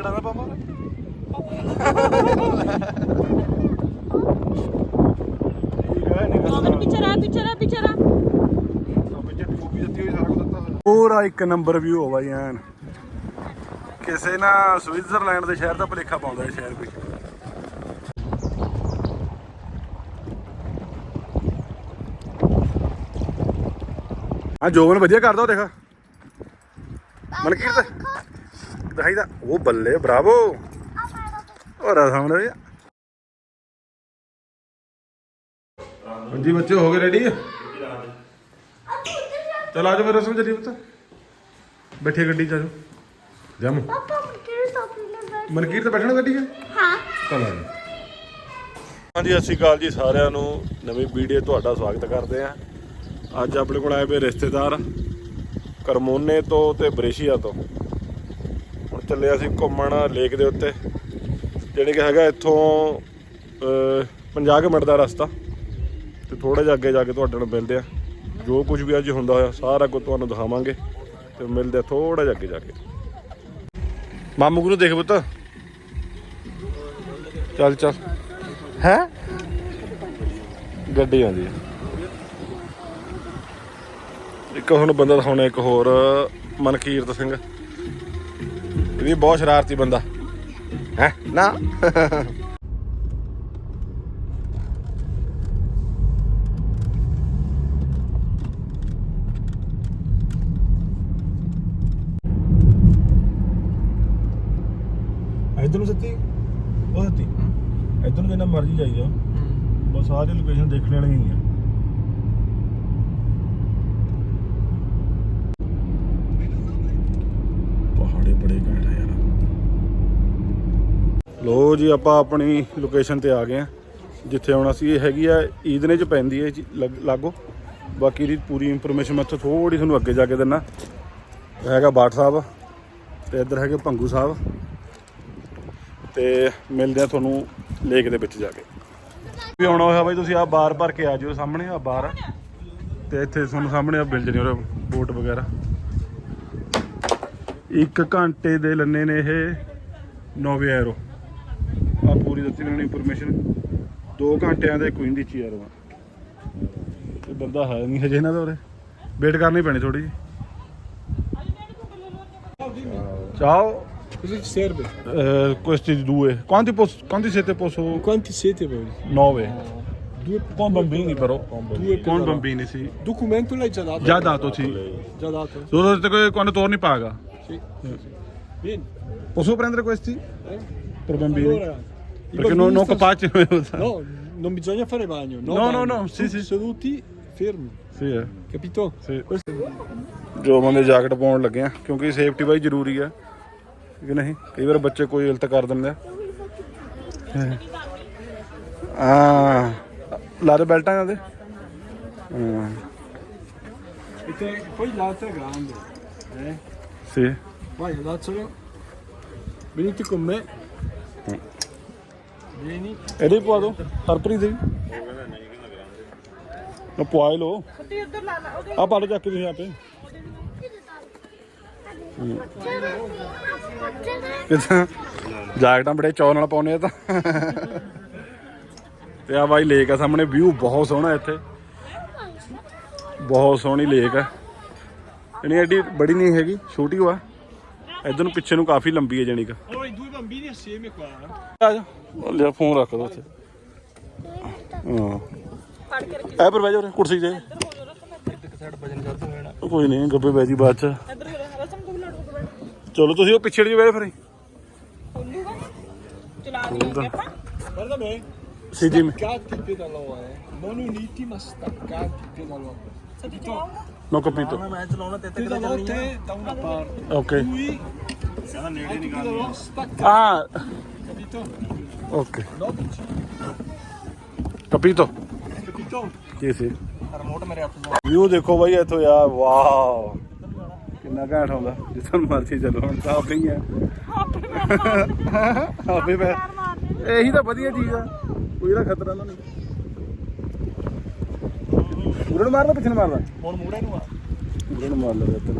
ਟਿਕਟਾਂ ਦਾ ਪਾਵਾਂ ਪੂਰਾ ਇੱਕ ਨੰਬਰ ਵਿਊ ਹੋ ਬਾਈ ਐਨ। ਕਿਸੇ ਨਾ ਸਵਿਟਜ਼ਰਲੈਂਡ ਦੇ ਸ਼ਹਿਰ ਦਾ ਭਲੇਖਾ ਪਾਉਂਦਾ ਇਹ ਸ਼ਹਿਰ ਵੀ ਆ ਜੋਬਨ ਵਧੀਆ ਕਰਦਾ ਉਹ ਦੇਖ। ਮਨਕੀਰਤ ਦਿਖਾਈ ਦਾ ਉਹ ਬੱਲੇ ਬਰਾਵੋ। ਹੋਰ ਸਾਹਮਣੇ ਹਾਂਜੀ ਬੱਚੇ ਹੋ ਗਏ ਰੈਡੀ ਚਲ ਆਜੋ ਫਿਰ ਰਸਮ ਚੱਲੀ ਪੁੱਤ। ਬੈਠੇ ਗੱਡੀ ਚ ਆਜੋ ਜਮ। ਮਨਕੀਰ ਤੇ ਬੈਠਣਾ ਗੱਡੀ 'ਚ? ਹਾਂ। ਚਲ ਆਜੋ ਹਾਂਜੀ ਸਤਿ ਸ਼੍ਰੀ ਅਕਾਲ ਜੀ ਸਾਰਿਆਂ ਨੂੰ। ਨਵੀਂ ਵੀਡੀਓ ਤੁਹਾਡਾ ਸਵਾਗਤ ਕਰਦੇ ਆ ਅੱਜ ਆਪਣੇ ਕੋਲ ਆਏ ਪਏ ਰਿਸ਼ਤੇਦਾਰ ਕਰਮੋਨੇ ਤੋਂ ਤੇ ਬਰੇਸ਼ੀਆ ਤੋਂ। ਚੱਲੇ ਅਸੀਂ ਘੁੰਮਣ ਲੇਕ ਦੇ ਉੱਤੇ ਜਿਹੜੇ ਕਿ ਹੈਗਾ ਇੱਥੋਂ ਅਹ, 50 ਕੁ ਮਿੰਟ ਦਾ ਰਸਤਾ ਤੇ ਥੋੜਾ ਜਿਹਾ ਅੱਗੇ ਜਾ ਕੇ ਤੁਹਾਡੇ ਨਾਲ ਮਿਲਦੇ ਆ। ਜੋ ਕੁਝ ਵੀ ਅੱਜ ਹੁੰਦਾ ਹੋਇਆ ਸਾਰਾ ਕੁਝ ਤੁਹਾਨੂੰ ਦਿਖਾਵਾਂਗੇ ਤੇ ਮਿਲਦੇ ਆ ਥੋੜਾ ਜਿਹਾ ਅੱਗੇ ਜਾ ਕੇ। ਮਾਮੂ ਨੂੰ ਦੇਖ ਪੁੱਤ। ਚੱਲ ਚੱਲ। ਹੈ? ਗੱਡੀ ਆਉਂਦੀ ਹੈ ਇੱਕ ਹੁਣ ਬੰਦਾ ਦਿਖਾਉਣਾ ਇੱਕ ਹੋਰ ਮਨਕੀਰਤ ਸਿੰਘ। ਇਹ ਵੀ ਬਹੁਤ ਸ਼ਰਾਰਤੀ ਬੰਦਾ। ਹੈ? ਨਾ। ਇਧਰ ਨੂੰ ਸੱਤੀ ਉਹ ਸੱਤੀ। ਇਧਰ ਨੂੰ ਜਿੰਨਾ ਮਰਜ਼ੀ ਜਾਈ ਜਾ ਬਸ ਸਾਰੀ ਲੋਕੇਸ਼ਨ ਦੇਖਣ ਵਾਲੀਆਂ ਹੀ ਆ। ਪਹਾੜੇ ਬੜੇ ਘੈਂਟ ਯਾਰ ਲੋ ਜੀ, ਆਪਾਂ ਆਪਣੀ ਲੋਕੇਸ਼ਨ ਤੇ ਆ ਗਏ ਆ ਜਿੱਥੇ ਆਉਣਾ ਸੀ ਇਹ ਹੈਗੀ ਆ, ਈਦਨੇ ਚ ਪੈਂਦੀ ਹੈ ਜੀ, ਲੱਗ- ਲਾਗੋ। ਬਾਕੀ ਦੀ ਪੂਰੀ ਇਨਫੋਰਮੇਸ਼ਨ ਮੈਂ ਇੱਥੇ ਥੋੜੀ ਤੁਹਾਨੂੰ ਅੱਗੇ ਜਾ ਕੇ ਦਿੰਨਾ। ਹੈਗਾ ਬਾਠ ਸਾਹਿਬ ਤੇ ਇੱਧਰ ਹੈਗੇ ਪੰਗੂ ਸਾਹਿਬ। ਤੇ ਮਿਲਦੇ ਆ ਤੁਹਾਨੂੰ ਲੇਕ ਦੇ ਵਿੱਚ ਜਾ ਕੇ। ਵੀ ਆਉਣਾ ਹੋਇਆ ਬਾਈ, ਤੁਸੀਂ ਆ ਬਾਰ ਭਰ ਕੇ ਆ ਜਿਓ ਸਾਹਮਣੇ ਆ ਬਾਰ। ਆ। ਤੇ ਇੱਥੇ ਤੁਹਾਨੂੰ ਸਾਹਮਣੇ ਆ ਬਿਲਡ ਨੇ ਉਹ ਬੋਟ ਵਗੈਰਾ। ਇੱਕ ਘੰਟੇ ਦੇ ਲੰਨੇ ਨੇ ਇਹ 9 ਯੂਰੋ ਆ ਪੂਰੀ ਦਿੱਤੀ ਨੇ ਇਨਫੋਰਮੇਸ਼ਨ 2 ਘੰਟਿਆਂ ਦੇ ਕੁਇਨ ਦੀ ਚੀਅਰ ਵਾ ਤੇ ਬੰਦਾ ਹੈ ਨਹੀਂ ਹਜੇ ਇਹਨਾਂ ਦਾ ਉਰੇ ਵੇਟ ਕਰਨੀ ਪੈਣੀ ਥੋੜੀ ਜੀ ਚਾਓ Cosa ci serve? Eh, questi due. Quanti, pos- quanti siete posso? Quanti siete voi? Nove. Due Con bambini però. Due Con però. bambini, sì. Documento l'hai già dato? Già dato, sì. Già dato? Solo detto che quando torni paga. Sì. sì, sì. Vieni. Posso prendere questi? Eh? Per bambini? Allora, i Perché non, non stanno- capace. No, non bisogna fare bagno. No, No, bagno. no, no, sì, Tutti sì. seduti, fermi. Sì, eh. Capito? Sì. Questo ਜੋ ਬੰਦੇ jacket ਪਾਉਣ ਲੱਗੇ ਆ ਕਿਉਂਕਿ safety ਬਾਈ ਜ਼ਰੂਰੀ ਆ ਕਿ ਨਹੀਂ ਕਈ ਵਾਰ ਬੱਚੇ ਕੋਈ ਗਲਤ ਕਰ ਦਿੰਦੇ ਆ ਆ ਲਾ ਦੇ ਬੈਲਟਾਂ ਇਹਨਾਂ ਦੇ ਹਾਂ E poi l'altro è grande. Eh? ਸੀ Vai, allaccialo. Venite con me. Vieni. ਇਹਦੇ ਪਵਾ ਦੋ, ਹਰਪ੍ਰੀਤ ਦੇ ਵੀ। ਨਾ ਪਵਾ ਹੀ ਲਓ। ਆ ਪਾ ਲਓ ਚੱਕ ਕੇ ਤੁਸੀਂ ਆਪੇ। ਕਿਦਾਂ? ਜੈਕਟਾਂ ਬੜੇ ਚੌ ਨਾਲ ਪਾਉਨੇ ਆ ਤਾਂ। ਤੇ ਆ ਬਾਈ ਲੇਕ ਆ ਸਾਹਮਣੇ, ਵਿਊ ਬਹੁਤ ਸੋਹਣਾ ਇੱਥੇ। ਬਹੁਤ ਸੋਹਣੀ ਲੇਕ ਆ। ਇਹਨੀ ਐਡੀ ਬੜੀ ਨਹੀਂ ਹੈਗੀ, ਛੋਟੀ ਵਾ ਇਧਰ ਨੂੰ ਪਿੱਛੇ ਨੂੰ ਕਾਫੀ ਲੰਬੀ ਹੈ ਜਾਨੀ ਕਿ Allora i due bambini assieme qua. ਆ ਜਾ ਉਹ ਲਿਆ ਫੋਨ ਰੱਖ ਦੋ ਉੱਥੇ ਹਾਂ ਫੜ ਕੇ ਰੱਖੀ ਐ ਪਰ ਬਹਿ ਜਾ ਉਰੇ, ਕੁਰਸੀ ਤੇ ਕੋਈ ਨਹੀਂ ਗੱਬੇ ਬਹਿ ਜੀ ਬਾਅਦ ਚ ਤੋਂ ਬੈਠ ਚਲੋ ਤੁਸੀਂ ਉਹ ਪਿੱਛੇ ਜੀ ਬਹਿ ਫਿਰ ਖੋਲੂਗਾ ਚਲਾ ਦਿਆਂਗੇ ਆਪਾਂ Guarda me. ਸੀ ਜੀ ਮੈਂ Staccati il pedalò, eh. Non uniti ma staccati il pedalò. ਸੱਚੀ ਚਲਾਉਂਗਾ ਨੋ ਕਪੀਤੋ Pedalò te da una parte. Okay Lui pedalò staccato, ਆ capito? ਓਕੇ. ਕਪੀਤੋ Capito? ਕੀ ਸੀ ਵਿਊ ਦੇਖੋ ਬਾਈ ਇੱਥੋਂ ਯਾਰ ਵਾਓ ਕਿੰਨਾ ਘੈਂਟ ਹੁੰਦਾ ਜਿੱਥੋਂ ਮਰਜ਼ੀ ਚੱਲੋ ਹੁਣ ਤਾਂ ਆਪਣੀ ਹੈ ਆਪੇ ਪੈ ਇਹੀ ਤਾਂ ਵਧੀਆ ਚੀਜ਼ ਆ ਕੋਈ ਇਹਦਾ ਖਤਰਾ ਨਾ ਨਹੀਂ ਮੂਰੇ ਨੂੰ ਮਾਰਨਾ ਪਿੱਛੇ ਨੂੰ ਮਾਰਨਾ ਹੁਣ ਮੂੜੇ ਨੂੰ ਆ। ਮੂਰੇ ਨੂੰ ਮਾਰ ਲੈ ਇੱਧਰ।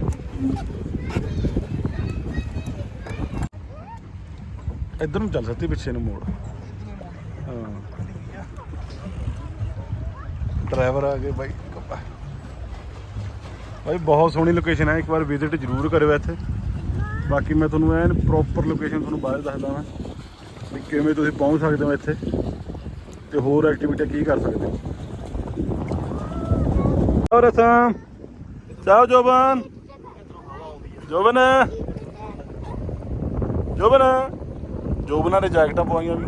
ਇੱਧਰ ਨੂੰ ਚੱਲ ਸੱਤੀ ਪਿੱਛੇ ਨੂੰ ਮੋੜ। ਹਾਂ। ਡਰਾਈਵਰ ਆ ਗਏ ਬਾਈ ਬਾਈ ਬਹੁਤ ਸੋਹਣੀ ਲੋਕੇਸ਼ਨ ਹੈ ਇੱਕ ਵਾਰ ਵਿਜ਼ਿਟ ਜ਼ਰੂਰ ਕਰਿਓ ਇੱਥੇ। ਬਾਕੀ ਮੈਂ ਤੁਹਾਨੂੰ ਐਨ ਪ੍ਰੋਪਰ ਲੋਕੇਸ਼ਨ ਤੁਹਾਨੂੰ ਬਾਅਦ ਦੱਸਦਾ ਹਾਂ ਵੀ ਕਿਵੇਂ ਤੁਸੀਂ ਪਹੁੰਚ ਸਕਦੇ ਹੋ ਇੱਥੇ ਤੇ ਹੋਰ ਐਕਟੀਵਿਟੀ ਕੀ ਕਰ ਸਕਦੇ ਹੋ। ਔਰ ਅਸਾਂ ਚਾਓ ਜੋਬਨ? ਜੋਬਨ? ਜੋਬਨ? ਜੋਬਨਾਂ ਦੇ ਜੈਕਟਾਂ ਪਵਾਈਆਂ ਵੀ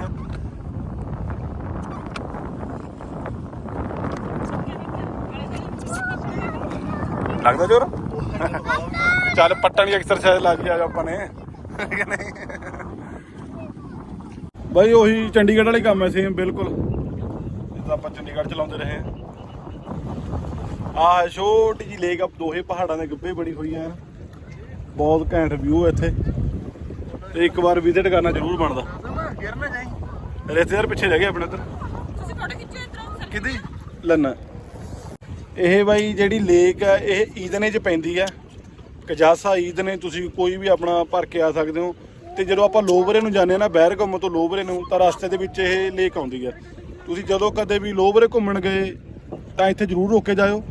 ਲੱਗਦਾ ਜੋਰ ਚੱਲ ਪੱਟਣ ਦੀ ਐਕਸਰਸਾਈਜ਼ ਲੱਗ ਗਿਆ ਆਪਾਂ ਨੇ। ਬਾਈ, ਉਹੀ ਚੰਡੀਗੜ੍ਹ ਵਾਲੇ ਕੰਮ ਐ ਸੇਮ ਬਿਲਕੁਲ। ਜਿੱਦਾਂ ਆਪਾਂ ਚੰਡੀਗੜ੍ਹ ਚਲਾਉਂਦੇ ਰਹੇ। ਆ ਆਹ ਛੋਟੀ ਜੀ ਲੇਕ ਆ ਦੋਹੇ ਪਹਾੜਾਂ ਦੇ ਗੱਬੇ ਬਣੀ ਹੋਈ ਐ ਬਹੁਤ ਘੈਂਟ ਵਿਊ ਇੱਥੇ। ਤੇ ਇੱਕ ਵਾਰ ਵਿਜ਼ਿਟ ਕਰਨਾ ਜ਼ਰੂਰ ਬਣਦਾ। ਰਿਸ਼ਤੇਦਾਰ ਪਿੱਛੇ ਰਹਿ ਗਏ ਆਪਣੇ ਇੱਧਰ। ਤੁਸੀਂ ਫੋਟੋ ਖਿੱਚੋ ਇਧਰੋਂ? ਕਿਹਦੀ ਲੰਨਾ। ਇਹ ਬਾਈ ਜਿਹੜੀ ਲੇਕ ਹੈ ਇਹ ਈਦਨੇ 'ਚ ਪੈਂਦੀ ਹੈ ਕਜਾਸਾ ਈਦਨੇ ਤੁਸੀਂ ਕੋਈ ਵੀ ਆਪਣਾ ਭਰ ਕੇ ਆ ਸਕਦੇ ਹੋ। ਤੇ ਜਦੋਂ ਆਪਾਂ ਲੋਬਰੇ ਨੂੰ ਜਾਂਦੇ ਆ ਨਾ ਬਹਿਰਗਮ ਤੋਂ ਲੋਬਰੇ ਨੂੰ ਤਾਂ ਰਸਤੇ ਦੇ ਵਿੱਚ ਇਹ ਲੇਕ ਆਉਂਦੀ ਹੈ ਤੁਸੀਂ ਜਦੋਂ ਕਦੇ ਵੀ ਲੋਬਰੇ ਘੁੰਮਣ ਗਏ ਤਾਂ ਇੱਥੇ ਜ਼ਰੂਰ ਰੁਕ ਕੇ ਜਾਇਓ।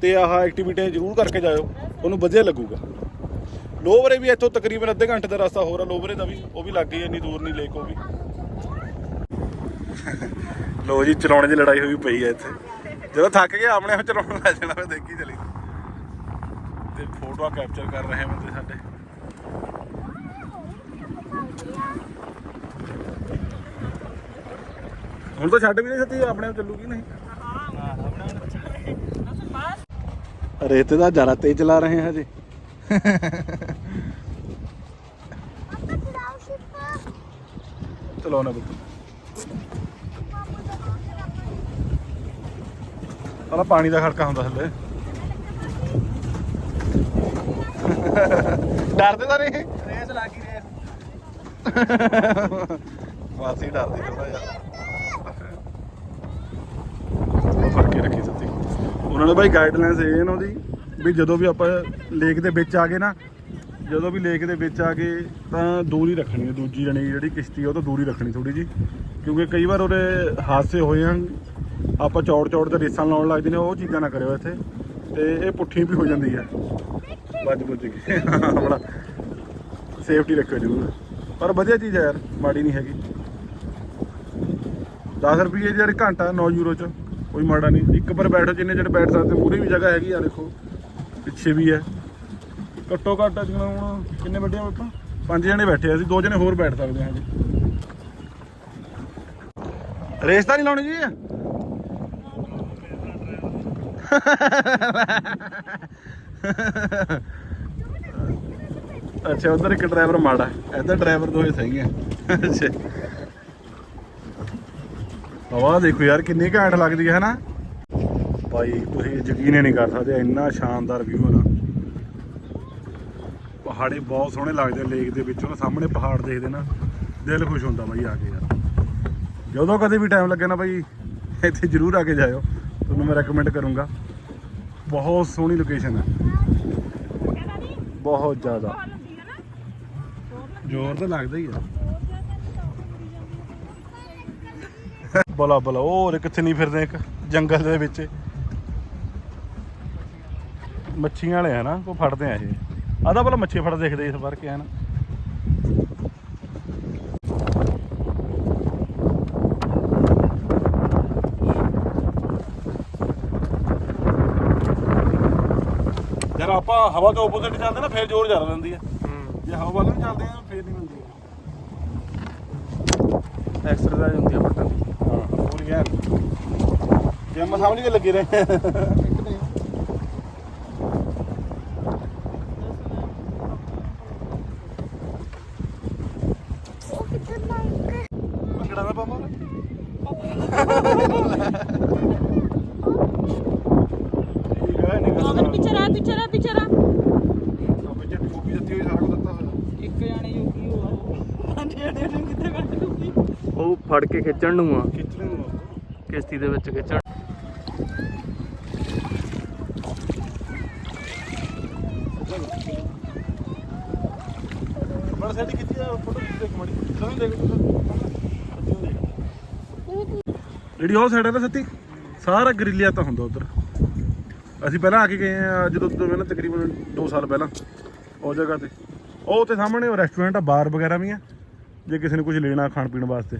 ਤੇ ਆਹ ਐਕਟੀਵਿਟੀਆਂ ਜ਼ਰੂਰ ਕਰਕੇ ਜਾਇਓ, ਤੁਹਾਨੂੰ ਵਧੀਆ ਲੱਗੂਗਾ। ਲੋਵਰੇ ਵੀ ਇੱਥੋਂ ਤਕਰੀਬਨ ਅੱਧੇ ਘੰਟੇ ਦਾ ਰਸਤਾ ਹੋਰ ਆ ਲੋਬਰੇ ਦਾ ਵੀ, ਉਹ ਵੀ ਲੱਗ ਗਈ ਇੰਨੀ ਦੂਰ ਨਹੀਂ ਲੇਕ ਉਹ ਵੀ। ਲੋ ਜੀ, ਚਲਾਉਣੇ ਦੀ ਲੜਾਈ ਹੋਈ ਪਈ ਹੈ ਇੱਥੇ। ਜਦੋਂ ਥੱਕ ਗਿਆ, ਆਪਣੇ ਆਪ ਚਲਾਉਣ ਲੱਗ ਜਾਣਾ, ਫਿਰ ਦੇਖੀ ਚਲੀ। ਤੇ ਫੋਟੋਆਂ ਕੈਪਚਰ ਕਰ ਰਹੇ ਬੰਦੇ ਸਾਡੇ। ਹੁਣ ਤਾਂ ਛੱਡ ਵੀ ਨਹੀਂ ਸਕਦੀ ਆਪਣੇ ਆਪ ਚੱਲੂਗੀ ਨਹੀਂ। ਰੇਤੇ ਦਾ ਜ਼ਿਆਦਾ ਤੇਜ਼ ਚਲਾ ਰਹੇ ਹਾਂ ਚਲਾਓ ਸ਼ਿਪ ਚਲਾਉਣਾ ਬੱਤ ਪਹਿਲਾਂ ਪਾਣੀ ਦਾ ਖੜਕਾ ਹੁੰਦਾ ਥੱਲੇ। ਡਰਦੇ ਤਾਂ ਨਹੀਂ। ਰੇਸ ਲੱਗੀ ਰੇਸ। ਮਾਸੀ ਡਰਦੀ ਥੋੜਾ ਜਿਹਾ ਉਹ ਫੜ ਕੇ ਰੱਖੀ ਸੱਤੀ ਉਹਨਾਂ ਨੇ ਬਾਈ ਗਾਈਡਲਾਈਨਸ ਇਹ ਇਹਨਾਂ ਦੀ ਵੀ ਜਦੋਂ ਵੀ ਆਪਾਂ ਲੇਕ ਦੇ ਵਿੱਚ ਆ ਗਏ ਨਾ, ਜਦੋਂ ਵੀ ਲੇਕ ਦੇ ਵਿੱਚ ਆ ਗਏ ਤਾਂ ਦੂਰੀ ਰੱਖਣੀ ਹੈ, ਦੂਜੀ ਜਣੀ ਜਿਹੜੀ ਕਿਸ਼ਤੀ ਆ ਉਹ ਤੋਂ ਦੂਰੀ ਰੱਖਣੀ ਥੋੜੀ ਜੀ ਕਿਉਂਕਿ ਕਈ ਵਾਰ ਉਹਦੇ ਹਾਦਸੇ ਹੋਏ ਹਨ, ਆਪਾਂ ਚੌੜ ਚੌੜ ਤੇ ਰੇਸਾਂ ਲਾਉਣ ਲੱਗਦੇ ਨੇ ਉਹ ਚੀਜ਼ਾਂ ਨਾ ਕਰਿਓ ਇੱਥੇ, ਤੇ ਇਹ ਪੁੱਠੀ ਵੀ ਹੋ ਜਾਂਦੀ ਹੈ। ਵੱਜ ਬੁੱਝ ਕੇ, ਆਪਣਾ ਸੇਫਟੀ ਰੱਖਿਓ ਜ਼ਰੂਰ। ਪਰ ਵਧੀਆ ਚੀਜ਼ ਹੈ ਯਾਰ, ਮਾੜੀ ਨਹੀਂ ਹੈਗੀ। 10 ਰੁਪਏ ਯਾਰ ਘੰਟਾ 9 ਯੂਰੋ ਚ। ਕੋਈ ਮਾੜਾ ਨਹੀਂ। ਇੱਕ ਪਰ ਬੈਠੋ, ਜਿੰਨੇ ਜਿਹੜੇ ਬੈਠ ਸਕਦੇ ਪੂਰੀ ਵੀ ਜਗ੍ਹਾ ਹੈਗੀ ਆ, ਦੇਖੋ। ਪਿੱਛੇ ਵੀ ਹੈ। ਘੱਟੋ ਘੱਟ ਜਿਵੇਂ ਹੁਣ ਕਿੰਨੇ ਬੈਠੇ ਆਪਾਂ? ਪੰਜ ਜਣੇ ਬੈਠੇ ਅਸੀਂ, ਦੋ ਜਣੇ ਹੋਰ ਬੈਠ ਸਕਦੇ ਹਾਂ ਜੀ ਰੇਸ ਤਾਂ ਨਹੀਂ ਲਾਉਣੀ ਜੀ? ਅੱਛਾ, ਉਧਰ ਇੱਕ ਡਰਾਈਵਰ ਮਾੜਾ। ਇੱਧਰ ਡਰਾਈਵਰ ਦੋਵੇਂ ਸਹੀ ਹੈ ਅੱਛਾ। ਹਵਾ ਦੇਖੋ ਯਾਰ ਕਿੰਨੀ ਘੈਂਟ ਲੱਗਦੀ ਹੈ ਨਾ ਭਾਈ ਤੁਸੀਂ ਯਕੀਨ ਹੀ ਨਹੀਂ ਕਰ ਸਕਦੇ ਇੰਨਾ ਸ਼ਾਨਦਾਰ ਵਿਊ ਹੈ ਨਾ। ਪਹਾੜੇ ਬਹੁਤ ਸੋਹਣੇ ਲੱਗਦੇ ਲੇਕ ਦੇ ਵਿੱਚੋਂ ਸਾਹਮਣੇ ਪਹਾੜ ਦੇਖਦੇ ਨਾ ਦਿਲ ਖੁਸ਼ ਹੁੰਦਾ ਬਾਈ ਆ ਕੇ ਯਾਰ। ਜਦੋਂ ਕਦੇ ਵੀ ਟਾਈਮ ਲੱਗੇ ਨਾ ਬਾਈ ਇੱਥੇ ਜ਼ਰੂਰ ਆ ਕੇ ਜਾਇਓ ਤੁਹਾਨੂੰ ਮੈਂ ਰეკਮੈਂਡ ਕਰੂੰਗਾ। ਬਹੁਤ ਸੋਹਣੀ ਲੋਕੇਸ਼ਨ ਹੈ ਬਹੁਤ ਜ਼ਿਆਦਾ। ਜ਼ੋਰ ਤਾਂ ਲੱਗਦਾ ਹੀ ਆ। ਬਲਾ ਬਲਾ, ਹੋਰ ਕਿੱਥੇ ਨਹੀਂ ਫਿਰਦੇ ਇੱਕ ਜੰਗਲ ਦੇ ਵਿੱਚ। ਮੱਛੀਆਂ ਵਾਲੇ ਆ ਨਾ ਕੋ ਫੜਦੇ ਆ ਇਹ। ਆਦਾ ਭਲਾ ਮੱਛੀ ਫੜ ਦੇਖਦੇ ਇਸ ਵਾਰ ਕਿ ਹਨ ਯਾਰ ਆਪਾਂ ਹਵਾ ਦੇ ਆਪੋਜ਼ਿਟ ਚੱਲਦੇ ਨਾ, ਫੇਰ ਜ਼ੋਰ ਜ਼ਿਆਦਾ ਲੈਂਦੀ ਹੈ ਜੇ ਹਵਾ ਵੱਲ ਨੂੰ ਚੱਲਦੇ ਆ, ਫੇਰ ਨਹੀਂ ਮਿਲਦੀ ਐਕਸਰਸਾਈਜ਼ ਹੁੰਦੀ ਆ ਪੱਟਾਂ ਹਾਂ ਪੂਰੀ ਐਨ ਜਿੰਮ ਸਮਝ ਲੱਗੇ ਰਹੇ ਉਹ ਕਿੱਥੇ ਲਾਈਕ ਭੰਗੜਾ ਦਾ ਪਾਵਾਂ ਠੀਕ ਹੈ ਨਹੀਂ ਮਗਰ ਪਿੱਛੇ ਰਾ ਪਿੱਛੇ ਰਾ ਪਿੱਛੇ ਰਾ ਵਿੱਚ ਟੋਪੀ ਦਿੱਤੀ ਹੋਈ ਸਾਰਾ ਕੁਝ ਦਿੱਤਾ ਹੋਇਆ ਇੱਕ ਜਾਣੇ ਯੋਗੀ ਹੋਆ ਪੰਜ ਜਾਣੇ ਨੂੰ ਕਿੱਥੇ ਕੱਢ ਦੂਗੀ ਉਹ ਫੜ ਕੇ ਖਿੱਚਣ ਨੂੰ ਆ। ਖਿੱਚ ਲੈਂਦਾ ਕਿਸ਼ਤੀ ਦੇ ਵਿੱਚ ਖਿੱਚਣ। ਬੜਾ ਸਾਡੀ ਕਿੱਥੇ ਆ ਫੋਟੋ ਖਿੱਚ ਦੇਖ ਮਾੜੀ ਤੁਹਾਨੂੰ ਦੇਖ ਜਿਹੜੀ ਉਹ ਸਾਈਡ ਹੈ ਨਾ ਸੱਤੀ ਸਾਰਾ ਗਰਿਲਿਆ ਤਾਂ ਹੁੰਦਾ ਉਧਰ। ਅਸੀਂ ਪਹਿਲਾਂ ਆ ਕੇ ਗਏ ਆ ਜਦੋਂ ਤੋਂ ਨਾ ਤਕਰੀਬਨ 2 ਸਾਲ ਪਹਿਲਾਂ ਉਹ ਜਗ੍ਹਾ ਤੇ। ਉਹ ਤੇ ਸਾਹਮਣੇ ਉਹ ਰੈਸਟੋਰੈਂਟ ਆ ਬਾਰ ਵਗੈਰਾ ਵੀ ਆ ਜੇ ਕਿਸੇ ਨੇ ਕੁਝ ਲੈਣਾ ਖਾਣ ਪੀਣ ਵਾਸਤੇ।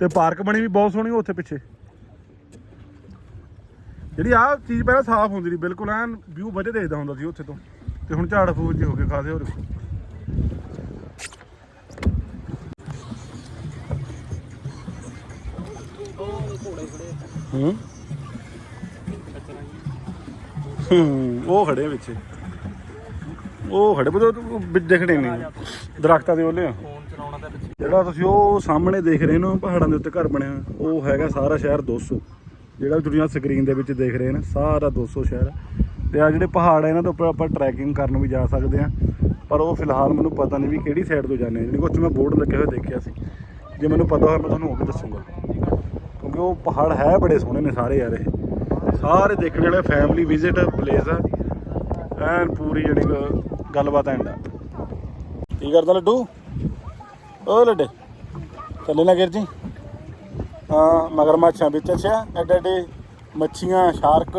ਤੇ ਪਾਰਕ ਬਣੀ ਵੀ ਬਹੁਤ ਸੋਹਣੀ ਉੱਥੇ ਪਿੱਛੇ। ਜਿਹੜੀ ਆ ਚੀਜ਼ ਪਹਿਲਾਂ ਸਾਫ਼ ਹੁੰਦੀ ਸੀ, ਬਿਲਕੁਲ ਐਨ ਵਿਊ ਵਧੀਆ ਦੇਖਦਾ ਹੁੰਦਾ ਸੀ ਉੱਥੇ ਤੋਂ। ਤੇ ਹੁਣ ਝਾੜ ਫੂਸ ਜਿਹੇ ਹੋ ਕੇ ਖਾਸੇ ਹੋ ਹੂੰ? ਹੂੰ, ਉਹ ਖੜੇ ਆ ਵਿੱਚ ਉਹ ਖੜੇ ਬਦੋ ਵਿੱਚ ਦਿਖਣੇ ਨਹੀਂ ਦਰਖਤਾਂ ਦੇ ਉਹਲੇ ਆ। ਜਿਹੜਾ ਤੁਸੀਂ ਉਹ ਸਾਹਮਣੇ ਦੇਖ ਰਹੇ ਹੋ ਪਹਾੜਾਂ ਦੇ ਉੱਤੇ ਘਰ ਬਣਿਆ ਉਹ ਹੈਗਾ ਸਾਰਾ ਸ਼ਹਿਰ 200 ਜਿਹੜਾ ਵੀ ਤੁਸੀਂ ਸਕਰੀਨ ਦੇ ਵਿੱਚ ਦੇਖ ਰਹੇ ਨੇ, ਸਾਰਾ 200 ਸ਼ਹਿਰ। ਤੇ ਆ ਜਿਹੜੇ ਪਹਾੜ ਆ, ਇਹਨਾਂ ਦੇ ਉੱਪਰ ਆਪਾਂ ਟਰੈਕਿੰਗ ਕਰਨ ਵੀ ਜਾ ਸਕਦੇ ਆ ਪਰ ਉਹ ਫਿਲਹਾਲ ਮੈਨੂੰ ਪਤਾ ਨਹੀਂ ਵੀ ਕਿਹੜੀ ਸਾਈਡ ਤੋਂ ਜਾਂਦੇ ਆ। ਜਿਹੜੀ ਕੁਛ ਮੈਂ ਬੋਰਡ ਲੱਗੇ ਹੋਏ ਦੇਖਿਆ ਸੀ। ਜੇ ਮੈਨੂੰ ਪਤਾ ਹੋਇਆ, ਮੈਂ ਤੁਹਾਨੂੰ ਉਹ ਵੀ ਦੱਸੂਗਾ। ਕਿਉਂਕਿ ਉਹ ਪਹਾੜ ਹੈ ਬੜੇ ਸੋਹਣੇ ਨੇ ਸਾਰੇ ਯਾਰ ਇਹ। ਸਾਰੇ ਦੇਖਣ ਵਾਲੇ ਫੈਮਿਲੀ ਵਿਜ਼ਿਟ ਪਲੇਸ ਆ। ਐਨ ਪੂਰੀ ਜਿਹੜੀ ਗੱਲਬਾਤ ਐਂਡ ਆ। ਕੀ ਕਰਦਾ ਲੱਡੂ? ਓ ਲੱਡੇ ਚੱਲੇ ਨਾ ਗਿਰ ਜੀ। ਹਾਂ ਮਗਰਮੱਛਾਂ ਵਿੱਚ ਅੱਛਾ ਐਡੇ ਐਡੇ ਮੱਛੀਆਂ ਸ਼ਾਰਕ।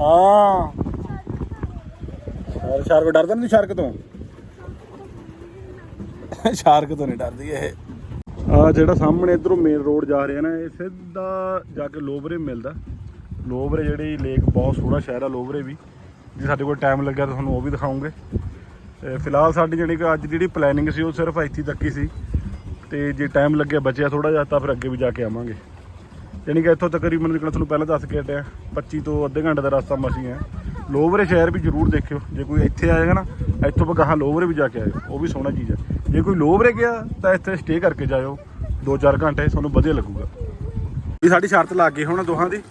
ਹਾਂ। ਸ਼ਾਰਕ ਸ਼ਾਰਕ ਡਰਦਾ ਨਹੀਂ ਸ਼ਾਰਕ ਤੋਂ? ਸ਼ਾਰਕ ਤੋਂ ਨਹੀਂ ਡਰਦੀ ਇਹ। ਆ ਜਿਹੜਾ ਸਾਹਮਣੇ ਇਧਰੋਂ ਮੇਨ ਰੋਡ ਜਾ ਰਿਹਾ ਨਾ ਇਹ ਸਿੱਧਾ ਜਾ ਕੇ ਲੋਬਰੇ ਮਿਲਦਾ। ਲੋਬਰੇ ਜਿਹੜੀ ਲੇਕ ਬਹੁਤ ਸੋਹਣਾ ਸ਼ਹਿਰ ਆ ਲੋਬਰੇ ਵੀ। ਜੇ ਸਾਡੇ ਕੋਲ ਟਾਈਮ ਲੱਗਿਆ ਤਾਂ ਤੁਹਾਨੂੰ ਉਹ ਵੀ ਦਿਖਾਉਂਗੇ। ਤੇ ਫਿਲਹਾਲ ਸਾਡੀ ਜਿਹੜੀ ਕਿ ਅੱਜ ਜਿਹੜੀ ਪਲੈਨਿੰਗ ਸੀ ਉਹ ਸਿਰਫ ਇੱਥੇ ਤੱਕ ਹੀ ਸੀ। ਤੇ ਜੇ ਟਾਈਮ ਲੱਗਿਆ, ਬਚਿਆ ਥੋੜਾ ਜਿਹਾ ਤਾਂ ਫਿਰ ਅੱਗੇ ਵੀ ਜਾ ਕੇ ਆਵਾਂਗੇ। ਯਾਨੀ ਕਿ ਇੱਥੋਂ ਤਕਰੀਬਨ ਜਿਹੜਾ ਤੁਹਾਨੂੰ ਪਹਿਲਾਂ ਦੱਸ ਕੇ ਹਟਿਆ 25 ਤੋਂ ਅੱਧੇ ਘੰਟੇ ਦਾ ਰਸਤਾ ਮਸੀ ਹੈ। ਲੋਵਰੇ ਸ਼ਹਿਰ ਵੀ ਜ਼ਰੂਰ ਦੇਖਿਓ, ਜੇ ਕੋਈ ਇੱਥੇ ਆਏਗਾ ਨਾ, ਇੱਥੋਂ ਬਗਾਹਾਂ ਲੋਵਰੇ ਵੀ ਜਾ ਕੇ ਆਇਓ, ਉਹ ਵੀ ਸੋਹਣਾ ਚੀਜ਼ ਹੈ। ਜੇ ਕੋਈ ਲੋਵਰੇ ਗਿਆ, ਤਾਂ ਇੱਥੇ ਸਟੇ ਕਰਕੇ ਜਾਇਓ 2-4 ਘੰਟੇ, ਤੁਹਾਨੂੰ ਵਧੀਆ ਲੱਗੂਗਾ। ਵੀ ਸਾਡੀ ਸ਼ਰਤ ਲੱਗ ਗਈ ਹੁਣ ਦੋਹਾਂ ਦੀ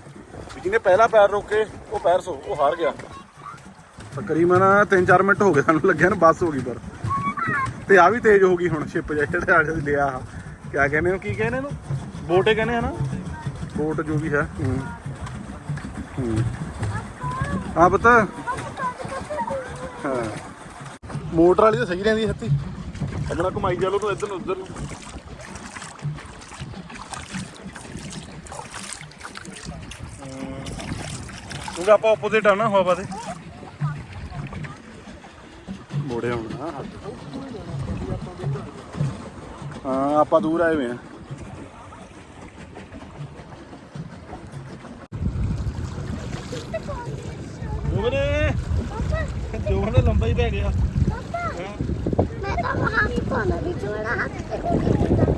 ਜਿਹਨੇ ਪਹਿਲਾ ਪੈਰ ਰੋਕੇ, ਉਹ ਪੈਰ ਸੋ, ਉਹ ਹਾਰ ਗਿਆ। ਤਕਰੀਬਨ 3-4 ਮਿੰਟ ਹੋ ਗਏ ਸਾਨੂੰ ਲੱਗਿਆ ਨਾ ਬੱਸ ਹੋ ਗਈ ਪਰ। ਤੇ ਆ ਵੀ ਤੇਜ਼ ਹੋ ਗਈ ਹੁਣ ਸ਼ਿਪ ਜਿਹੜੇ ਆ ਜਿਹੜੇ ਲਿਆ। ਆ ਕਿਆ ਕਹਿੰਦੇ ਹੋ, ਕੀ ਕਹਿੰਦੇ ਇਹਨੂੰ? ਬੋਟੇ ਕਹਿੰਦੇ ਆ ਨਾ। ਬੋਟ ਜੋ ਵੀ ਹੈ। ਹੂੰ। ਹੂੰ। ਹਾਂ, ਪਤਾ। ਹਾਂ। ਮੋਟਰ ਵਾਲੀ ਤਾਂ ਸਹੀ ਰਹਿੰਦੀ ਹੱਤੀ ਅਗਲਾ ਘੁਮਾਈ ਜਾ ਲੋ ਤੂੰ ਇੱਧਰ ਨੂੰ, ਉੱਧਰ ਨੂੰ। ਕਿਉਂਕਿ ਆਪਾਂ ਆਪੋਜ਼ਿਟ ਆ ਨਾ ਹਵਾ ਦੇ। ਮੋੜੇ ਆਉਣਾ ਹਾਂ। ਆਪਾਂ ਦੂਰ ਆਏ ਹੋਏ ਆ। ਜੋਗਨੇ ਜੋਗਨੇ ਲੰਬਾ ਹੀ ਪੈ ਗਿਆ। ਮੈਂ ਤਾਂ ਵੀ ਪਾਣਾ ਵੀ ਜੋੜਾ ਹੱਥ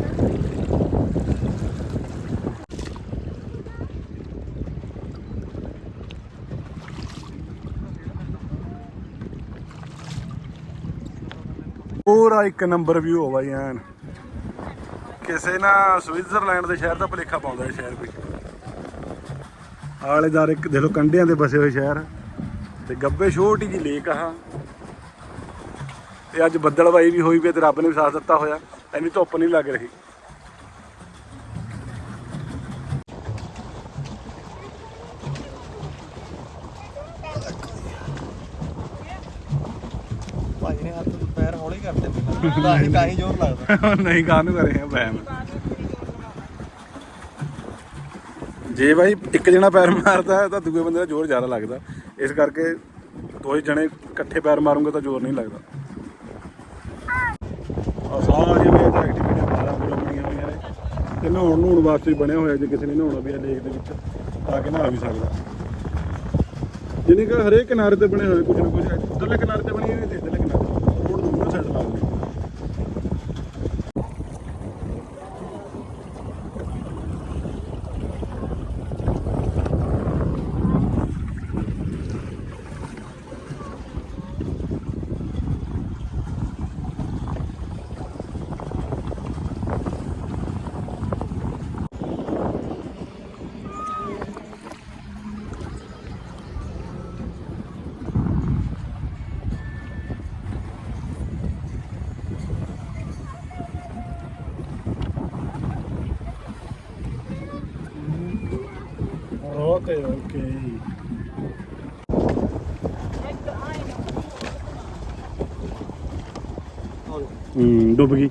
ਪੂਰਾ ਇੱਕ ਨੰਬਰ ਵਿਊ ਹੋ ਬਾਈ ਐਨ। ਕਿਸੇ ਨਾ ਸਵਿਟਜ਼ਰਲੈਂਡ ਦੇ ਸ਼ਹਿਰ ਦਾ ਭਲੇਖਾ ਪਾਉਂਦਾ ਇਹ ਸ਼ਹਿਰ ਕੋਈ। ਆਲੇ ਦਾਰ ਇੱਕ ਦੇ ਲੋ ਕੰਢਿਆਂ ਦੇ ਬਸੇ ਹੋਏ ਸ਼ਹਿਰ। ਤੇ ਗੱਬੇ ਛੋਟੀ ਜੀ ਲੇਕ ਆ ਤੇ ਅੱਜ ਬੱਦਲਬਾਈ ਵੀ ਹੋਈ ਵੀ ਤੇ ਰੱਬ ਨੇ ਵੀ ਸਾਥ ਦਿੱਤਾ ਹੋਇਆ। ਐਨੀ ਧੁੱਪ ਨਹੀਂ ਲੱਗ ਰਹੀ ਭਾਈ ਨੇ ਹੱਥ ਪੈਰ ਹੌਲੀ ਕਰ ਦਿੱਤੇ ਤਾਂ ਹੀ ਤਾਂ ਹੀ ਜ਼ੋਰ ਲੱਗਦਾ। ਨਹੀਂ ਕਾਹਨੂੰ ਕਰੇ ਆ ਬੈਮ ਜੇ ਬਾਈ ਇੱਕ ਜਣਾ ਪੈਰ ਮਾਰਦਾ, ਤਾਂ ਦੂਏ ਬੰਦੇ ਦਾ ਜ਼ੋਰ ਜ਼ਿਆਦਾ ਲੱਗਦਾ। ਇਸ ਕਰਕੇ ਦੋਏ ਜਣੇ ਇਕੱਠੇ ਪੈਰ ਮਾਰੂਗੇ ਤਾਂ ਜ਼ੋਰ ਨਹੀਂ ਲੱਗਦਾ। ਆ ਸਾਰੀਆਂ ਵੇ ਐਕਟੀਵਿਟੀਆਂ ਬਾਰਾਂ ਪੂਰਾ ਬਣੀਆਂ ਹੋਈਆਂ ਨੇ। ਤੇ ਨਹਾਉਣ ਨਹਾਉਣ ਵਾਸਤੇ ਬਣਿਆ ਹੋਇਆ, ਜੇ ਕਿਸੇ ਨੇ ਨਹਾਉਣਾ ਵੀ ਹੈ ਲੇਕ ਦੇ ਵਿੱਚ, ਤਾਂ ਕਿ ਨਹਾ ਵੀ ਸਕਦਾ। ਜਿਹਨੇ ਕਿ ਹਰੇਕ ਕਿਨਾਰੇ ਤੇ ਬਣੇ ਹੋਏ ਕੁਝ ਨਾ ਕੁਝ ਉਧਰਲੇ ਕਿਨਾਰੇ ਤੇ ਬਣੀ ਹੋਈ ਤੇ ਇੱਧਰਲੇ ਕਿਨਾਰੇ ਰੋਡ ਦੂਰ ਸਾਈਡ ਲਾ ਲਈ Okay, okay. ਹੂੰ ਡੁੱਬ ਗਈ।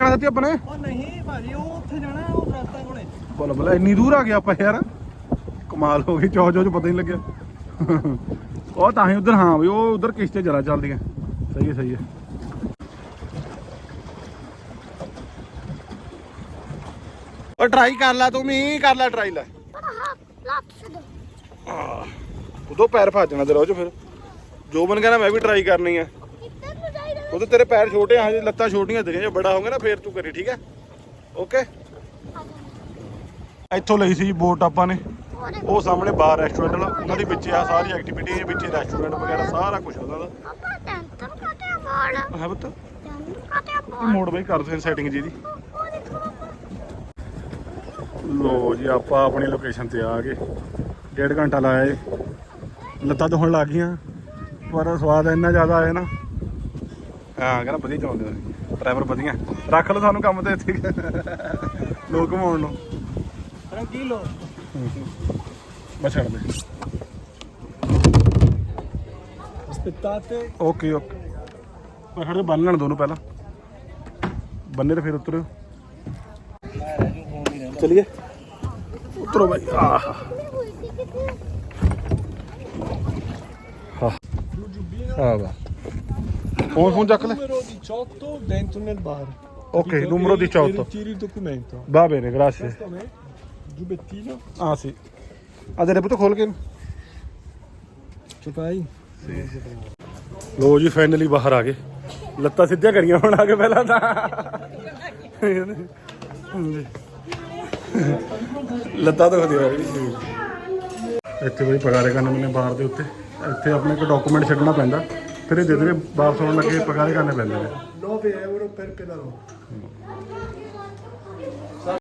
ਦਿੱਤੀ ਆਪਣੇ? ਉਹ ਨਹੀਂ ਭਾਜੀ ਉਹ ਉੱਥੇ ਜਾਣਾ ਉਹ ਰਸਤਾ ਕੋਲੇ। ਬੋਲ ਬੋਲ ਇੰਨੀ ਦੂਰ ਆ ਗਿਆ ਆਪਾਂ ਯਾਰ। ਕਮਾਲ ਹੋ ਗਈ ਚੌ ਚੌ ਚ ਪਤਾ ਹੀ ਨਹੀਂ ਲੱਗਿਆ। ਉਹ ਤਾਂ ਹੀ ਉਧਰ, ਹਾਂ ਵੀ ਉਹ ਉਧਰ ਕਿਸ਼ਤੇ ਜਰਾ ਚੱਲਦੀਆਂ। ਸਹੀ ਹੈ ਸਹੀ ਹੈ। ਉਹ ਟਰਾਈ ਕਰ ਲੈ ਤੂੰ ਵੀ ਕਰ ਲੈ ਟਰਾਈ ਲੈ। ਉਦੋਂ ਪੈਰ ਭੱਜ ਜਾਣਾ ਤੇਰਾ ਫਿਰ। ਜੋ ਬਣ ਕਹਿੰਦਾ, ਮੈਂ ਵੀ ਟਰਾਈ ਕਰਨੀ ਆ। ਕਿੱਧਰ ਤੇਰੇ ਪੈਰ ਛੋਟੇ ਆ, ਹਜੇ ਲੱਤਾਂ ਛੋਟੀਆਂ ਤੇਰੀਆਂ, ਜੇ ਬੜਾ ਹੋਗਾ ਨਾ, ਫੇਰ ਤੂੰ ਕਰੀ, ਠੀਕ ਹੈ? ਓਕੇ ਇੱਥੋਂ ਲਈ ਸੀ ਬੋਟ ਆਪਾਂ ਨੇ। ਉਹ ਸਾਹਮਣੇ ਬਾਰ ਰੈਸਟੋਰੈਂਟ ਵਾਲਾ ਉਹਨਾਂ ਦੇ ਵਿੱਚ ਆ ਸਾਰੀ ਐਕਟੀਵਿਟੀ ਵਿੱਚ ਰੈਸਟੋਰੈਂਟ ਵਗੈਰਾ ਸਾਰਾ ਕੁਝ ਉਹਨਾਂ ਦਾ। ਪਾਪਾ ਟੈਂਟਰ ਕਾਟੇ ਮੋੜ ਹੈ ਬਤ ਟੈਂਟਰ ਕਾਟੇ ਮੋੜ ਮੋੜ ਬਈ ਕਰ ਦੇ ਸੈਟਿੰਗ ਜੀ ਦੀ ਉਹ ਦੇਖੋ ਪਾਪਾ। ਲੋ ਜੀ ਆਪਾਂ ਆਪਣੀ ਲੋਕੇਸ਼ਨ ਤੇ ਆ ਗਏ। ਡੇਢ ਘੰਟਾ ਲਾਇਆ ਏ। ਲੱਤਾਂ ਦੁਖਣ ਲੱਗ ਗਈਆਂ। ਪਰ ਸਵਾਦ ਇੰਨਾ ਜ਼ਿਆਦਾ ਆਇਆ ਨਾ। ਹਾਂ ਕਹਿੰਦਾ ਵਧੀਆ ਚਲਾਉਂਦੇ ਨੇ ਡਰਾਈਵਰ ਵਧੀਆ। ਰੱਖ ਲਓ ਸਾਨੂੰ ਕੰਮ ਤੇ ਇੱਥੇ। ਲੋਕ ਘਮਾਉਣ ਨੂੰ। ਰੰਗੀਲੋ ਬਸ ਛੱਡ ਦੇ ਅਸਪਤਾਤੇ ਓਕੇ ਓਕੇ ਪਰ ਸਾਡੇ ਬੰਨ ਲੈਣ ਦੋਨੋਂ ਪਹਿਲਾਂ ਬੰਨੇ ਤੇ ਫਿਰ ਉਤਰੋ ਚਲਿਏ ਉਤਰੋ ਭਾਈ ਆਹ ਹਾਂ ਵਾ ਫੋਨ ਫੋਨ ਚੱਕ ਲੈ Numero 18 dentro nel bar. Ok, Capito? numero E- 18. E ritiri il documento. Va bene, grazie. Questo a me, giubbettino, Ah sì. ਆ ਤੇਰੇ ਪੁੱਤ ਖੋਲ ਕੇ ce fai? ਲੋ ਜੀ ਫਾਈਨਲੀ ਬਾਹਰ ਆ ਗਏ ਲੱਤਾਂ ਸਿੱਧੀਆਂ ਕਰੀਆਂ ਹੁਣ ਆ ਕੇ ਪਹਿਲਾਂ ਤਾਂ ਲੱਤਾਂ ਤਾਂ ਖਦੀਆਂ ਇੱਥੇ ਬਈ ਪਗਾਰੇ ਕਰਨ ਮੈਨੇ ਬਾਹਰ ਦੇ ਉੱਤੇ ਇੱਥੇ ਆਪਣੇ ਕੋ ਡਾਕੂਮੈਂਟ ਛੱਡਣਾ ਪੈਂਦਾ ਫਿਰ ਇਹ ਦੇ ਦੇ ਵਾਪਸ ਆਉਣ ਲੱਗੇ ਪਗਾਰੇ ਕਰਨੇ ਪੈਂਦੇ ਨੇ 9 euro per pedalò.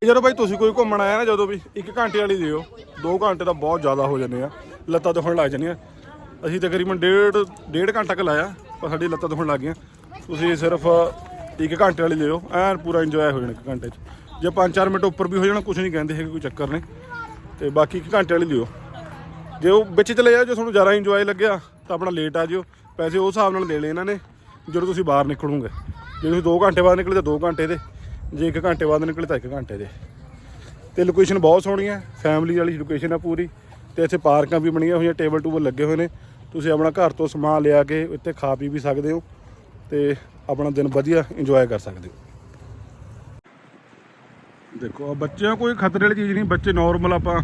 ਜਦੋਂ ਭਾਈ ਤੁਸੀਂ ਕੋਈ ਘੁੰਮਣ ਆਇਆ ਨਾ, ਜਦੋਂ ਵੀ 1 ਘੰਟੇ ਵਾਲੀ ਦਿਓ 2 ਘੰਟੇ ਤਾਂ ਬਹੁਤ ਜ਼ਿਆਦਾ ਹੋ ਜਾਂਦੇ ਆ। ਲੱਤਾਂ ਦੁਖਣ ਲੱਗ ਜਾਂਦੀਆਂ। ਅਸੀਂ ਤਕਰੀਬਨ ਡੇਢ ਡੇਢ ਘੰਟਾ ਕ ਲਾਇਆ, ਪਰ ਸਾਡੀ ਲੱਤਾਂ ਦੁਖਣ ਲੱਗ ਗਈਆਂ। ਤੁਸੀਂ ਸਿਰਫ 1 ਘੰਟੇ ਵਾਲੀ ਲਿਓ ਐਨ ਪੂਰਾ ਇੰਜੋਏ ਹੋ ਜਾਣਾ 1 ਘੰਟੇ 'ਚ। ਜੇ 5-4 ਮਿੰਟ ਉੱਪਰ ਵੀ ਹੋ ਜਾਣਾ ਕੁਝ ਨਹੀਂ ਕਹਿੰਦੇ ਹੈਗੇ, ਕੋਈ ਚੱਕਰ ਨਹੀਂ। ਤੇ ਬਾਕੀ 1 ਘੰਟੇ ਵਾਲੀ ਲਿਓ ਜੇ ਉਹ ਵਿੱਚ ਚਲੇ ਜਾਓ, ਜੇ ਤੁਹਾਨੂੰ ਜ਼ਿਆਦਾ ਇੰਜੋਏ ਲੱਗਿਆ, ਤਾਂ ਆਪਣਾ ਲੇਟ ਆ ਜਿਓ। ਪੈਸੇ ਉਸ ਹਿਸਾਬ ਨਾਲ ਦੇ ਲਏ ਇਹਨਾਂ ਨੇ, ਜਦੋਂ ਤੁਸੀਂ ਬਾਹਰ ਨਿਕਲੋਗੇ। ਜੇ ਤੁਸੀਂ 2 ਘੰਟੇ ਬਾਅਦ ਨਿਕਲੇ, ਤਾਂ 2 ਘੰਟੇ ਦੇ। ਜੇ 1 ਘੰਟੇ ਬਾਅਦ ਨਿਕਲੇ ਤਾਂ 1 ਘੰਟੇ ਦੇ। ਤੇ ਲੋਕੇਸ਼ਨ ਬਹੁਤ ਸੋਹਣੀ ਹੈ ਫੈਮਿਲੀ ਵਾਲੀ ਲੋਕੇਸ਼ਨ ਹੈ ਪੂਰੀ। ਤੇ ਇੱਥੇ ਪਾਰਕਾਂ ਵੀ ਬਣੀਆਂ ਹੋਈਆਂ ਟੇਬਲ ਟੂਬਲ ਲੱਗੇ ਹੋਏ ਨੇ। ਤੁਸੀਂ ਆਪਣਾ ਘਰ ਤੋਂ ਸਮਾਨ ਲਿਆ ਕੇ ਇੱਥੇ ਖਾ ਪੀ ਵੀ ਸਕਦੇ ਹੋ ਤੇ ਆਪਣਾ ਦਿਨ ਵਧੀਆ ਇੰਜੋਏ ਕਰ ਸਕਦੇ ਹੋ। ਦੇਖੋ ਆ ਬੱਚਿਆਂ ਕੋਈ ਖਤਰੇ ਵਾਲੀ ਚੀਜ਼ ਨਹੀਂ, ਬੱਚੇ ਨਾਰਮਲ ਆਪਾਂ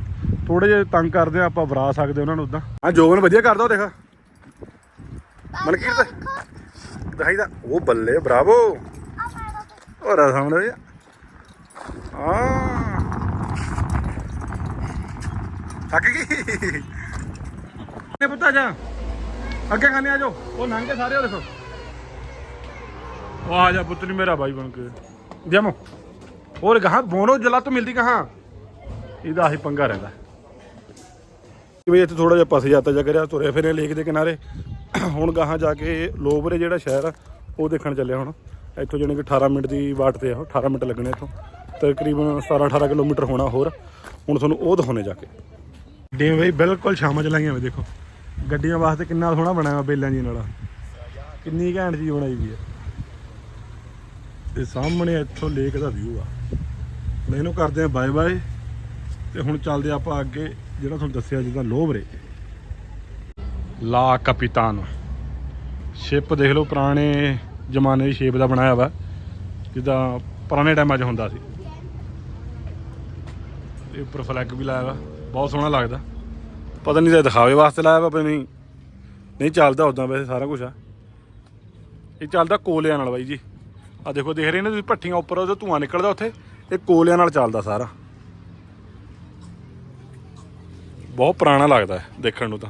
ਥੋੜੇ ਜਿਹਾ ਤੰਗ ਕਰਦੇ ਆ, ਆਪਾਂ ਵਰਾ ਸਕਦੇ ਉਹਨਾਂ ਨੂੰ ਉਦਾਂ ਹਾਂ ਜੋਗਨ ਵਧੀਆ ਕਰਦਾ ਉਹ ਦੇਖ। ਮਨਕੀਰਤ, ਦਿਖਾਈ ਦਾ। ਉਹ ਬੱਲੇ, ਬਰਾਵੋ। ਉਹ ਰਾ ਸਾਹਮਣੇ ਆ ਆ ਥੱਕ ਗਈ ਨੇ ਪੁੱਤਾ ਜਾ ਅੱਗੇ ਖਾਣੇ ਆ ਜਾਓ ਉਹ ਨੰਗ ਕੇ ਸਾਰੇ ਉਹ ਦੇਖੋ ਉਹ ਆ ਜਾ ਪੁੱਤਰੀ ਮੇਰਾ ਭਾਈ ਬਣ ਕੇ ਜਮੋ और कहा बोनो जला तो मिलती कहाँ ਇਹਦਾ ਆਹੀ ਪੰਗਾ ਰਹਿੰਦਾ ਕਿ ਵੀ ਇੱਥੇ ਥੋੜਾ ਜਿਹਾ ਪਸ ਜਾਤਾ ਜਾ ਕਰਿਆ ਤੁਰੇ ਫਿਰੇ ਲੇਕ ਦੇ ਕਿਨਾਰੇ ਹੁਣ ਗਾਹਾਂ ਜਾ ਕੇ ਲੋਬਰੇ ਜਿਹੜਾ ਸ਼ਹਿਰ ਆ ਉਹ ਦੇਖਣ ਚੱਲਿਆ ਹੁਣ ਇੱਥੋਂ ਜਾਣੀ ਕਿ 18 ਮਿੰਟ ਦੀ ਵਾਟ ਤੇ ਆ ਉਹ 18 ਮਿੰਟ ਲੱਗਣੇ ਇੱਥੋਂ। ਤਕਰੀਬਨ 17 18 ਕਿਲੋਮੀਟਰ ਹੋਣਾ ਹੋਰ। ਹੁਣ ਤੁਹਾਨੂੰ ਉਹ ਦਿਖਾਉਣੇ ਜਾ ਕੇ। ਡੇ ਬਈ, ਬਿਲਕੁਲ ਸ਼ਾਮਾਂ ਚ ਲਾਈਆਂ ਵੇ ਦੇਖੋ। ਗੱਡੀਆਂ ਵਾਸਤੇ ਕਿੰਨਾ ਸੋਹਣਾ ਬਣਾਇਆ ਵਾ ਬੇਲਾਂ ਜੀ ਨਾਲ। ਕਿੰਨੀ ਘੈਂਟ ਚੀਜ਼ ਬਣਾਈ ਵੀ ਹੈ ਤੇ ਸਾਹਮਣੇ ਇੱਥੋਂ ਲੇਕ ਦਾ ਵਿਊ ਆ। ਹੁਣ ਇਹਨੂੰ ਕਰਦੇ ਆ ਬਾਏ ਬਾਏ। ਤੇ ਹੁਣ ਚੱਲਦੇ ਆਪਾਂ ਅੱਗੇ, ਜਿਹੜਾ ਤੁਹਾਨੂੰ ਦੱਸਿਆ ਜਿੱਦਾਂ ਲੋਬਰੇ ਲਾ ਕਪਿਤਾਨ। ਸ਼ਿਪ ਦੇਖ ਲਓ ਪੁਰਾਣੇ ਜ਼ਮਾਨੇ ਦੀ ਸ਼ੇਪ ਦਾ ਬਣਾਇਆ ਵਾ, ਜਿੱਦਾਂ ਪੁਰਾਣੇ ਟਾਈਮਾਂ 'ਚ ਹੁੰਦਾ ਸੀ। ਇਹ ਉੱਪਰ ਫਲੈਗ ਵੀ ਲਾਇਆ ਵਾ, ਬਹੁਤ ਸੋਹਣਾ ਲੱਗਦਾ। ਪਤਾ ਨਹੀਂ ਤੇ ਦਿਖਾਵੇ ਵਾਸਤੇ ਲਾਇਆ ਵਾ ਪਰ ਨਹੀਂ ਨਹੀਂ ਚੱਲਦਾ ਉਦਾਂ ਵੈਸੇ ਸਾਰਾ ਕੁਝ ਆ। ਇਹ ਚੱਲਦਾ ਕੋਲਿਆਂ ਨਾਲ ਬਾਈ ਜੀ। ਆ ਦੇਖੋ, ਦੇਖ ਰਹੇ ਨੇ ਤੁਸੀਂ ਭੱਠੀਆਂ ਉੱਪਰ ਉਹਦਾ ਧੂਆਂ ਨਿਕਲਦਾ ਉੱਥੇ, ਇਹ ਕੋਲਿਆਂ ਨਾਲ ਚੱਲਦਾ ਸਾਰਾ। ਬਹੁਤ ਪੁਰਾਣਾ ਲੱਗਦਾ ਦੇਖਣ ਨੂੰ ਤਾਂ।